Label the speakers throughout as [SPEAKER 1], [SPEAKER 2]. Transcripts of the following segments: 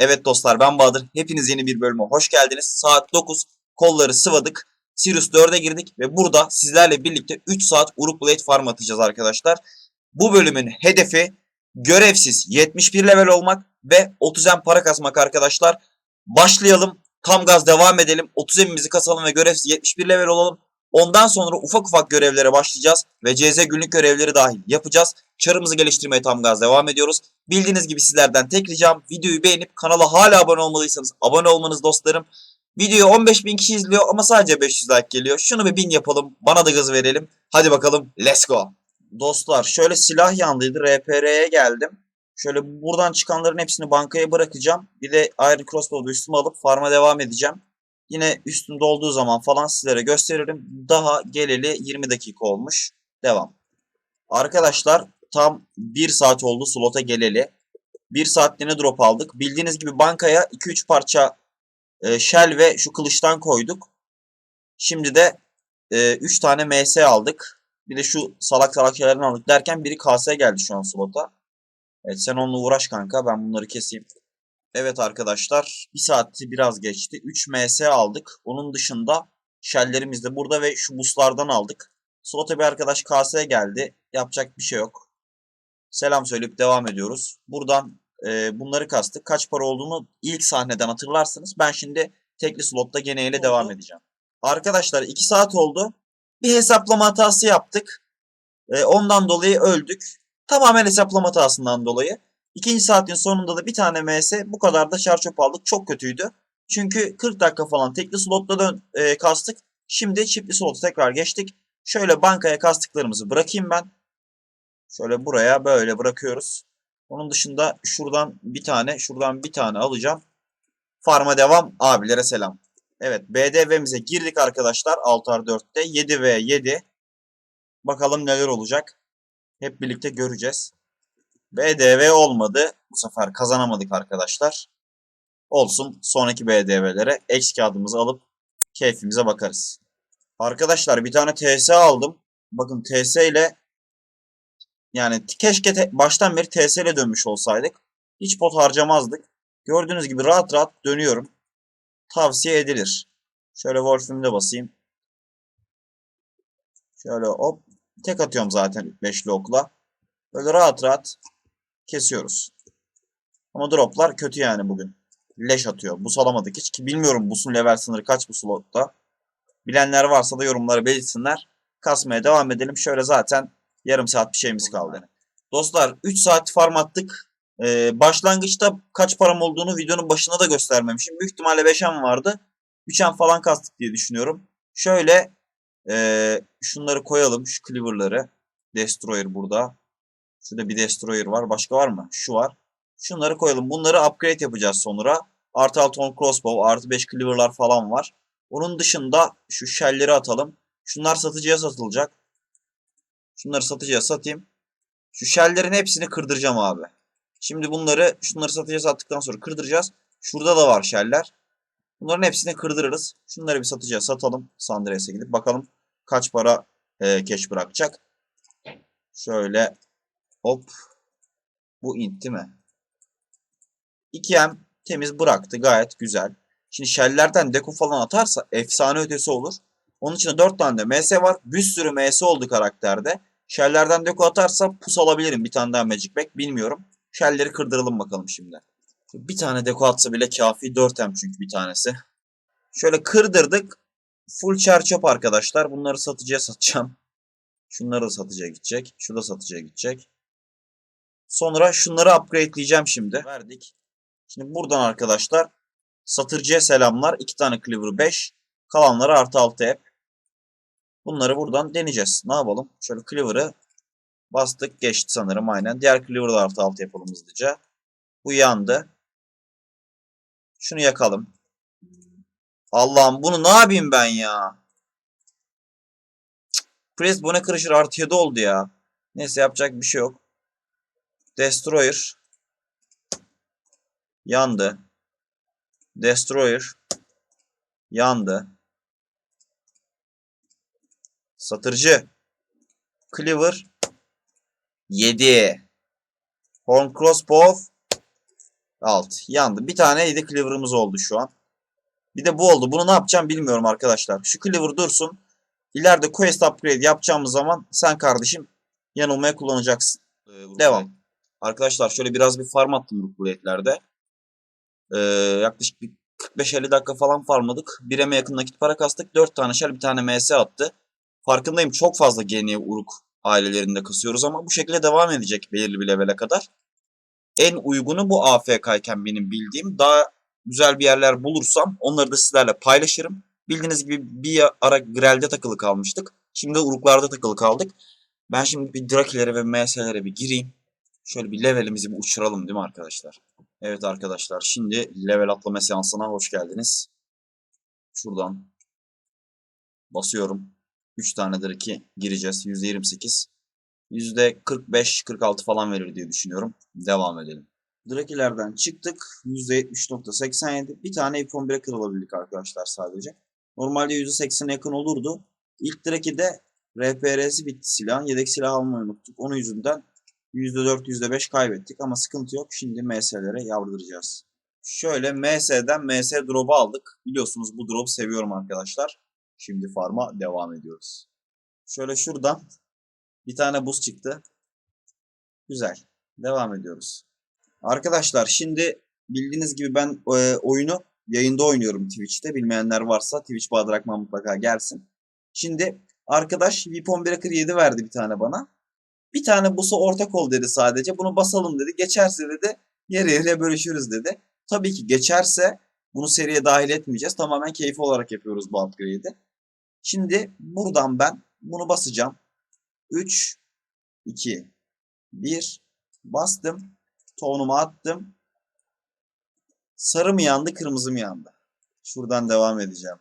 [SPEAKER 1] Evet dostlar ben Bahadır. Hepiniz yeni bir bölüme hoş geldiniz. Saat 9. Kolları sıvadık. Sirius 4'e girdik ve burada sizlerle birlikte 3 saat Uruk Blade farm atacağız arkadaşlar. Bu bölümün hedefi görevsiz 71 level olmak ve 30 em para kasmak arkadaşlar. Başlayalım. Tam gaz devam edelim. 30 emimizi kasalım ve görevsiz 71 level olalım. Ondan sonra ufak ufak görevlere başlayacağız ve CZ günlük görevleri dahil yapacağız. Çarımızı geliştirmeye tam gaz devam ediyoruz. Bildiğiniz gibi sizlerden tek ricam videoyu beğenip kanala hala abone olmadıysanız abone olmanız dostlarım. Videoyu 15 bin kişi izliyor ama sadece 500 like geliyor. Şunu bir 1000 yapalım. Bana da gaz verelim. Hadi bakalım. Let's go. Dostlar şöyle silah yandıydı. RPR'ye geldim. Şöyle buradan çıkanların hepsini bankaya bırakacağım. Bir de Iron Crossbow'u üstüme alıp farma devam edeceğim. Yine üstümde olduğu zaman falan sizlere gösteririm. Daha geleli 20 dakika olmuş. Devam. Arkadaşlar tam 1 saat oldu slota geleli. 1 saatliğine drop aldık. Bildiğiniz gibi bankaya 2-3 parça e, shell ve şu kılıçtan koyduk. Şimdi de 3 tane MS aldık. Bir de şu salak salak şeylerden aldık derken biri KS geldi şu an slota. Evet sen onunla uğraş kanka ben bunları keseyim. Evet arkadaşlar bir saati biraz geçti. 3 MS aldık. Onun dışında shelllerimiz de burada ve şu buslardan aldık. Slota bir arkadaş KS geldi. Yapacak bir şey yok. Selam söyleyip devam ediyoruz. Buradan e, bunları kastık. Kaç para olduğunu ilk sahneden hatırlarsınız. Ben şimdi tekli slotta gene ile devam edeceğim. Arkadaşlar 2 saat oldu. Bir hesaplama hatası yaptık. E, ondan dolayı öldük. Tamamen hesaplama hatasından dolayı. İkinci saatin sonunda da bir tane MS bu kadar da çarçöp aldık. Çok kötüydü. Çünkü 40 dakika falan tekli slotta dön, e, kastık. Şimdi çiftli slota tekrar geçtik. Şöyle bankaya kastıklarımızı bırakayım ben. Şöyle buraya böyle bırakıyoruz. Onun dışında şuradan bir tane, şuradan bir tane alacağım. Farma devam. Abilere selam. Evet BDV'mize girdik arkadaşlar. Altar 4'te. 7 v 7. Bakalım neler olacak. Hep birlikte göreceğiz. BDV olmadı. Bu sefer kazanamadık arkadaşlar. Olsun. Sonraki BDV'lere X kağıdımızı alıp keyfimize bakarız. Arkadaşlar bir tane TS aldım. Bakın TS ile yani keşke baştan beri TS ile dönmüş olsaydık. Hiç pot harcamazdık. Gördüğünüz gibi rahat rahat dönüyorum. Tavsiye edilir. Şöyle Wolf'ümü de basayım. Şöyle hop. Tek atıyorum zaten 5'li okla. Böyle rahat rahat kesiyoruz. Ama droplar kötü yani bugün. Leş atıyor. Bus alamadık hiç ki bilmiyorum busun level sınırı kaç bu slotta. Bilenler varsa da yorumları belirtsinler. Kasmaya devam edelim. Şöyle zaten yarım saat bir şeyimiz kaldı. Dostlar 3 saat farm attık. Ee, başlangıçta kaç param olduğunu videonun başında da göstermemişim. Büyük ihtimalle 5'em vardı. 3'em falan kastık diye düşünüyorum. Şöyle ee, şunları koyalım. Şu cleaver'ları. Destroyer burada. Şurada bir Destroyer var. Başka var mı? Şu var. Şunları koyalım. Bunları upgrade yapacağız sonra. Artı 6 on crossbow, artı 5 cleaver'lar falan var. Onun dışında şu shell'leri atalım. Şunlar satıcıya satılacak. Şunları satıcıya satayım. Şu shell'lerin hepsini kırdıracağım abi. Şimdi bunları şunları satıcıya sattıktan sonra kırdıracağız. Şurada da var shell'ler. Bunların hepsini kırdırırız. Şunları bir satıcıya satalım. Sandres'e gidip bakalım kaç para e, cash bırakacak. Şöyle hop. Bu int değil mi? 2M temiz bıraktı. Gayet güzel. Şimdi shell'lerden deko falan atarsa efsane ötesi olur. Onun için 4 tane de MS var. Bir sürü MS oldu karakterde. Shell'lerden deko atarsa pus alabilirim. Bir tane daha Magic Bag bilmiyorum. Shell'leri kırdıralım bakalım şimdi. Bir tane deko atsa bile kafi. 4M çünkü bir tanesi. Şöyle kırdırdık. Full char chop arkadaşlar. Bunları satıcıya satacağım. Şunları da satıcıya gidecek. Şu satıcıya gidecek. Sonra şunları upgradeleyeceğim şimdi. Verdik. Şimdi buradan arkadaşlar satırcıya selamlar. 2 tane cleaver 5. Kalanları artı 6 hep. Bunları buradan deneyeceğiz. Ne yapalım? Şöyle cleaver'ı bastık. Geçti sanırım aynen. Diğer cleaver'ı da artı 6 yapalım hızlıca. Bu yandı. Şunu yakalım. Allah'ım bunu ne yapayım ben ya? Press bu ne kırışır artı 7 oldu ya. Neyse yapacak bir şey yok. Destroyer. Yandı. Destroyer. Yandı. Satırcı. Cleaver. 7. Horn Crossbow. Alt. Yandı. Bir tane yedi cleaver'ımız oldu şu an. Bir de bu oldu. Bunu ne yapacağım bilmiyorum arkadaşlar. Şu cleaver dursun. İleride quest upgrade yapacağımız zaman sen kardeşim yanılmaya kullanacaksın. Devam. Arkadaşlar şöyle biraz bir farm attım bu kuletlerde. Ee, yaklaşık bir 45-50 dakika falan farmladık. 1'e yakın nakit para kastık. 4 tane şer bir tane MS attı. Farkındayım çok fazla geniye uruk ailelerinde kasıyoruz ama bu şekilde devam edecek belirli bir levele kadar. En uygunu bu AFK iken benim bildiğim. Daha güzel bir yerler bulursam onları da sizlerle paylaşırım. Bildiğiniz gibi bir ara Grel'de takılı kalmıştık. Şimdi uruklarda takılı kaldık. Ben şimdi bir Drakilere ve MS'lere bir gireyim. Şöyle bir levelimizi bir uçuralım değil mi arkadaşlar? Evet arkadaşlar şimdi level atlama seansına hoş geldiniz. Şuradan basıyorum. 3 tane Draki gireceğiz. %28. %45-46 falan verir diye düşünüyorum. Devam edelim. Drakilerden çıktık. %70.87. Bir tane ipon 1'e kırılabildik arkadaşlar sadece. Normalde %80'e yakın olurdu. İlk Draki'de RPR'si bitti silahın. Yedek silah almayı unuttuk. Onun yüzünden %4, %5 kaybettik ama sıkıntı yok. Şimdi MS'lere yavrdıracağız. Şöyle MS'den MS drop'u aldık. Biliyorsunuz bu drop'u seviyorum arkadaşlar. Şimdi farm'a devam ediyoruz. Şöyle şuradan bir tane buz çıktı. Güzel. Devam ediyoruz. Arkadaşlar şimdi bildiğiniz gibi ben e, oyunu yayında oynuyorum Twitch'te. Bilmeyenler varsa Twitch Bahadır mutlaka gelsin. Şimdi arkadaş Weapon Breaker 7 verdi bir tane bana. Bir tane busa ortak ol dedi sadece. Bunu basalım dedi. Geçerse dedi yarı yarıya bölüşürüz dedi. Tabii ki geçerse bunu seriye dahil etmeyeceğiz. Tamamen keyfi olarak yapıyoruz bu upgrade'i. Şimdi buradan ben bunu basacağım. 3, 2, 1 bastım. Tonumu attım. Sarı mı yandı, kırmızı mı yandı? Şuradan devam edeceğim.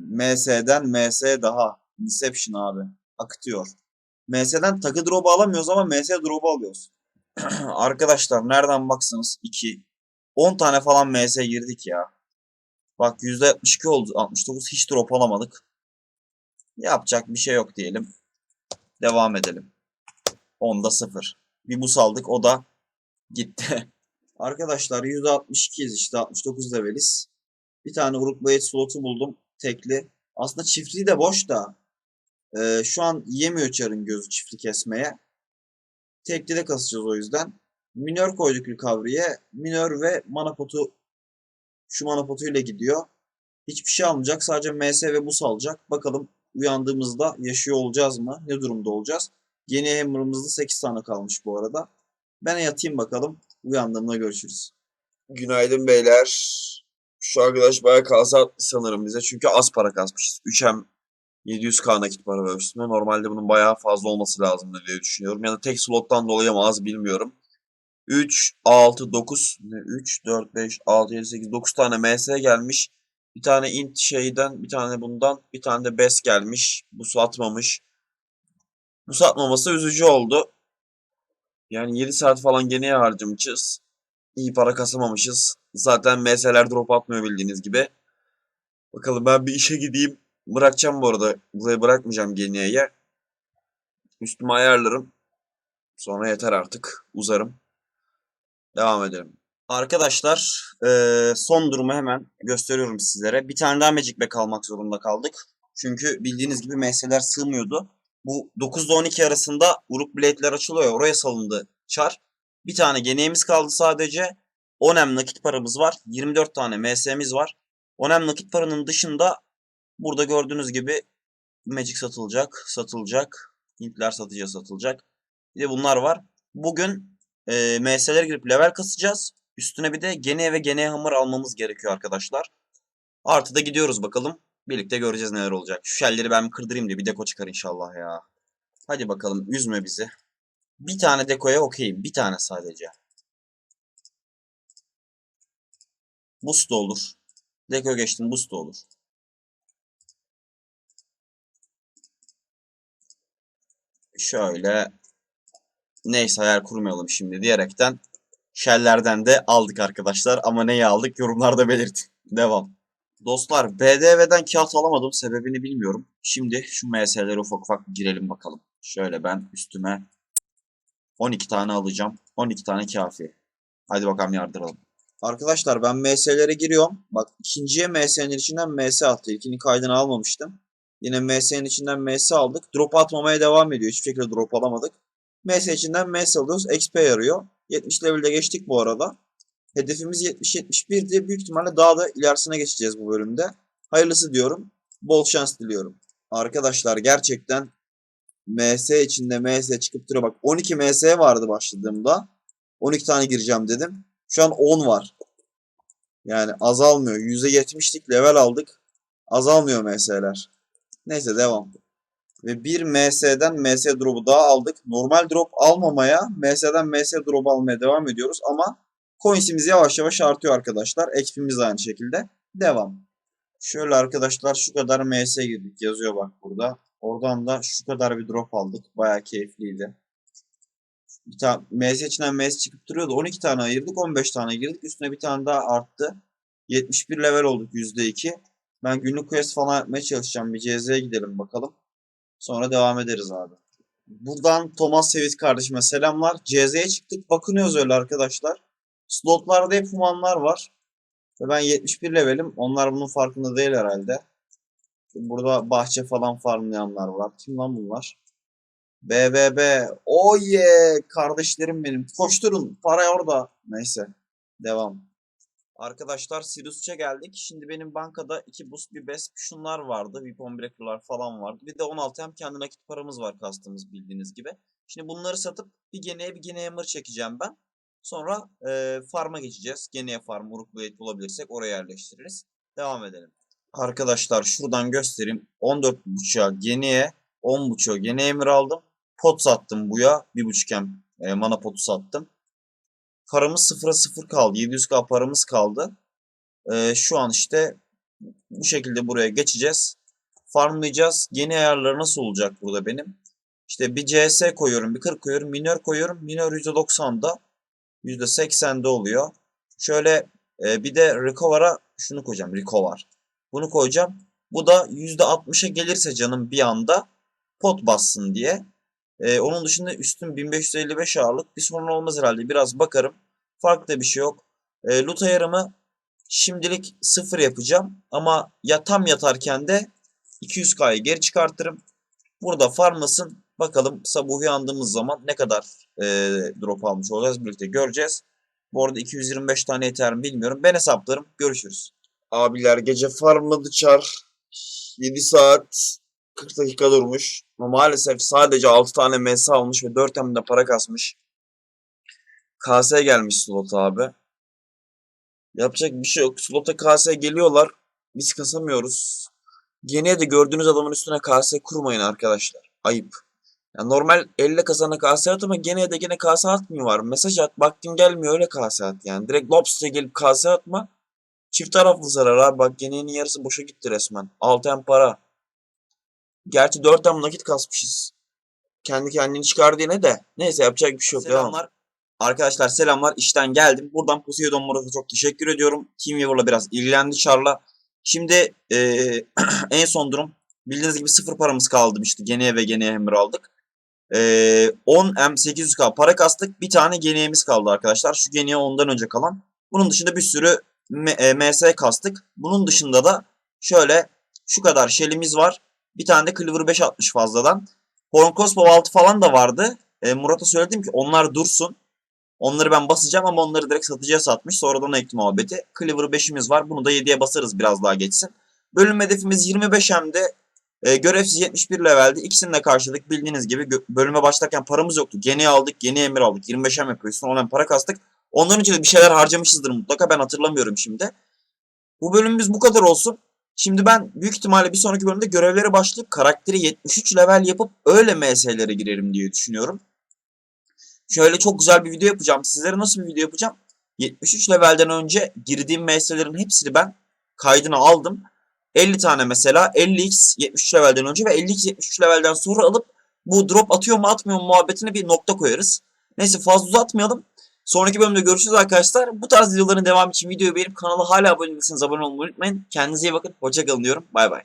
[SPEAKER 1] MS'den MS daha. Inception abi. Akıtıyor. MS'den takı drop'u alamıyoruz ama MS drop'u alıyoruz. Arkadaşlar nereden baksanız 2. 10 tane falan MS girdik ya. Bak %62 oldu. 69 hiç drop alamadık. Yapacak bir şey yok diyelim. Devam edelim. 10'da 0. Bir bus aldık o da gitti. Arkadaşlar %62'yiz işte 69 leveliz. Bir tane Uruk Blade slotu buldum. Tekli. Aslında çiftliği de boş da. e, şu an yemiyor çarın gözü çiftli kesmeye. Tekli de kasacağız o yüzden. Minör koyduk recovery'e. Minör ve mana potu şu mana potuyla gidiyor. Hiçbir şey almayacak. Sadece MS ve bus alacak. Bakalım uyandığımızda yaşıyor olacağız mı? Ne durumda olacağız? Yeni hammer'ımızda 8 tane kalmış bu arada. Ben yatayım bakalım. Uyandığımda görüşürüz. Günaydın beyler. Şu arkadaş bayağı atmış sanırım bize. Çünkü az para kasmışız. 3M 700k nakit para üstüne. Normalde bunun bayağı fazla olması lazım diye düşünüyorum. Ya da tek slottan dolayı mı az bilmiyorum. 3, 6, 9, 3, 4, 5, 6, 7, 8, 9 tane MS gelmiş. Bir tane int şeyden, bir tane bundan, bir tane de bes gelmiş. Bu satmamış. Bu satmaması üzücü oldu. Yani 7 saat falan gene harcamışız. İyi para kasamamışız. Zaten MS'ler drop atmıyor bildiğiniz gibi. Bakalım ben bir işe gideyim. Bırakacağım bu arada. Burayı bırakmayacağım Geniye'ye. Üstüme ayarlarım. Sonra yeter artık. Uzarım. Devam edelim. Arkadaşlar eee, son durumu hemen gösteriyorum sizlere. Bir tane daha Magic Bag almak zorunda kaldık. Çünkü bildiğiniz gibi MS'ler sığmıyordu. Bu 9 ile 12 arasında Uruk Blade'ler açılıyor. Oraya salındı çar. Bir tane geniğimiz kaldı sadece. 10M nakit paramız var. 24 tane MS'miz var. 10M nakit paranın dışında burada gördüğünüz gibi Magic satılacak, satılacak. Hintler satacağız, satılacak. Bir de bunlar var. Bugün e, MS'lere girip level kasacağız. Üstüne bir de gene ve gene hammer almamız gerekiyor arkadaşlar. Artı da gidiyoruz bakalım. Birlikte göreceğiz neler olacak. Şu şelleri ben kırdırayım diye bir deko çıkar inşallah ya. Hadi bakalım üzme bizi. Bir tane dekoya okeyim. Bir tane sadece. Boost da olur. Deko geçtim boost da olur. Şöyle neyse hayal kurmayalım şimdi diyerekten Shell'lerden de aldık arkadaşlar. Ama neyi aldık yorumlarda belirtin. Devam. Dostlar BDV'den kağıt alamadım. Sebebini bilmiyorum. Şimdi şu MS'lere ufak ufak girelim bakalım. Şöyle ben üstüme 12 tane alacağım. 12 tane kafi. Hadi bakalım yardıralım. Arkadaşlar ben MS'lere giriyorum. Bak ikinciye MS'nin içinden MS attı. İlkini kaydını almamıştım. Yine MS'nin içinden MS aldık. Drop atmamaya devam ediyor. Hiçbir şekilde drop alamadık. MS içinden MS alıyoruz. XP yarıyor. 70 level'de geçtik bu arada. Hedefimiz 70-71 diye büyük ihtimalle daha da ilerisine geçeceğiz bu bölümde. Hayırlısı diyorum. Bol şans diliyorum. Arkadaşlar gerçekten MS içinde MS çıkıp duruyor. Bak 12 MS vardı başladığımda. 12 tane gireceğim dedim. Şu an 10 var. Yani azalmıyor. %70'lik level aldık. Azalmıyor MS'ler. Neyse devam. Ve bir MS'den MS drop'u daha aldık. Normal drop almamaya MS'den MS drop almaya devam ediyoruz ama coins'imiz yavaş yavaş artıyor arkadaşlar. XP'miz aynı şekilde. Devam. Şöyle arkadaşlar şu kadar MS girdik yazıyor bak burada. Oradan da şu kadar bir drop aldık. Bayağı keyifliydi. Bir tane MS içinden MS çıkıp duruyordu. 12 tane ayırdık. 15 tane girdik. Üstüne bir tane daha arttı. 71 level olduk %2. Ben günlük quest falan yapmaya çalışacağım. Bir CZ'ye gidelim bakalım. Sonra devam ederiz abi. Buradan Thomas Seviz kardeşime selamlar. CZ'ye çıktık. Bakınıyoruz öyle arkadaşlar. Slotlarda hep humanlar var. Ve ben 71 levelim. Onlar bunun farkında değil herhalde. Burada bahçe falan farmlayanlar var. Kim lan bunlar? BBB. Oh yeah. Kardeşlerim benim. Koşturun. Para orada. Neyse. Devam. Arkadaşlar Sirius'a geldik. Şimdi benim bankada 2 boost bir best şunlar vardı. Weapon breaker'lar falan vardı. Bir de 16 hem kendi nakit paramız var kastığımız bildiğiniz gibi. Şimdi bunları satıp bir geneye bir geneye mır çekeceğim ben. Sonra e, farm'a geçeceğiz. Geneye farm, Uruk bulabilirsek oraya yerleştiririz. Devam edelim. Arkadaşlar şuradan göstereyim. 14.5'a geneye, 10.5'a geneye emir aldım. Pot sattım buya. 1.5 hem e, mana potu sattım. Paramız sıfıra sıfır kaldı. 700k paramız kaldı. E, şu an işte bu şekilde buraya geçeceğiz. Farmlayacağız. Yeni ayarları nasıl olacak burada benim? İşte bir CS koyuyorum, bir 40 koyuyorum, minör koyuyorum. Minör %90'da, %80'de oluyor. Şöyle e, bir de recover'a şunu koyacağım, recover. Bunu koyacağım. Bu da %60'a gelirse canım bir anda pot bassın diye. Ee, onun dışında üstüm 1555 ağırlık. Bir sorun olmaz herhalde. Biraz bakarım. Farklı bir şey yok. Ee, loot ayarımı şimdilik sıfır yapacağım. Ama ya tam yatarken de 200k'yı geri çıkartırım. Burada farmlasın. Bakalım sabah uyandığımız zaman ne kadar e, drop almış olacağız birlikte göreceğiz. Bu arada 225 tane yeter mi bilmiyorum. Ben hesaplarım. Görüşürüz. Abiler gece farmladı çar. 7 saat 40 dakika durmuş. Ama maalesef sadece 6 tane MS almış ve 4 hem de para kasmış. KS gelmiş slot abi. Yapacak bir şey yok. Slota KS geliyorlar. Biz kasamıyoruz. Gene de gördüğünüz adamın üstüne KS kurmayın arkadaşlar. Ayıp. Yani normal 50 kazana KS at ama gene de gene KS atmıyor var. Mesaj at baktın gelmiyor öyle KS at yani. Direkt Lobster'e gelip KS atma. Çift taraflı zarar abi. Bak geneğinin yarısı boşa gitti resmen. 6 hem para. Gerçi 4 hem nakit kasmışız. Kendi kendini çıkardı yine de. Neyse yapacak bir şey yok. Selamlar. Arkadaşlar selamlar. İşten geldim. Buradan Poseidon Murat'a çok teşekkür ediyorum. Teamweaver'la biraz ilgilendi Char'la. Şimdi eee, en son durum. Bildiğiniz gibi sıfır paramız kaldı. İşte geneye ve geneye hammer aldık. Eee 10 M 800k para kastık. Bir tane geneyemiz kaldı arkadaşlar. Şu geneye ondan önce kalan. Bunun dışında bir sürü e, MS kastık. Bunun dışında da şöyle şu kadar shell'imiz var. Bir tane de Cleaver 5 atmış fazladan. Horn Crossbow 6 falan da vardı. E, Murat'a söyledim ki onlar dursun. Onları ben basacağım ama onları direkt satıcıya satmış. Sonradan ekti muhabbeti. Cleaver 5'imiz var. Bunu da 7'ye basarız biraz daha geçsin. Bölüm hedefimiz 25 hem de e, görevsiz 71 levelde. İkisini de karşıladık. Bildiğiniz gibi bölüme başlarken paramız yoktu. Geni aldık, yeni emir aldık. 25 hem yapıyoruz. Sonra hemen para kastık. Ondan önce de bir şeyler harcamışızdır mutlaka. Ben hatırlamıyorum şimdi. Bu bölümümüz bu kadar olsun. Şimdi ben büyük ihtimalle bir sonraki bölümde görevlere başlayıp karakteri 73 level yapıp öyle MS'lere girerim diye düşünüyorum. Şöyle çok güzel bir video yapacağım. Sizlere nasıl bir video yapacağım? 73 levelden önce girdiğim MS'lerin hepsini ben kaydını aldım. 50 tane mesela 50x 73 levelden önce ve 50x 73 levelden sonra alıp bu drop atıyor mu atmıyor mu muhabbetine bir nokta koyarız. Neyse fazla uzatmayalım. Sonraki bölümde görüşürüz arkadaşlar. Bu tarz videoların devamı için videoyu beğenip kanala hala abone değilseniz abone olmayı unutmayın. Kendinize iyi bakın. Hoşçakalın diyorum. Bay bay.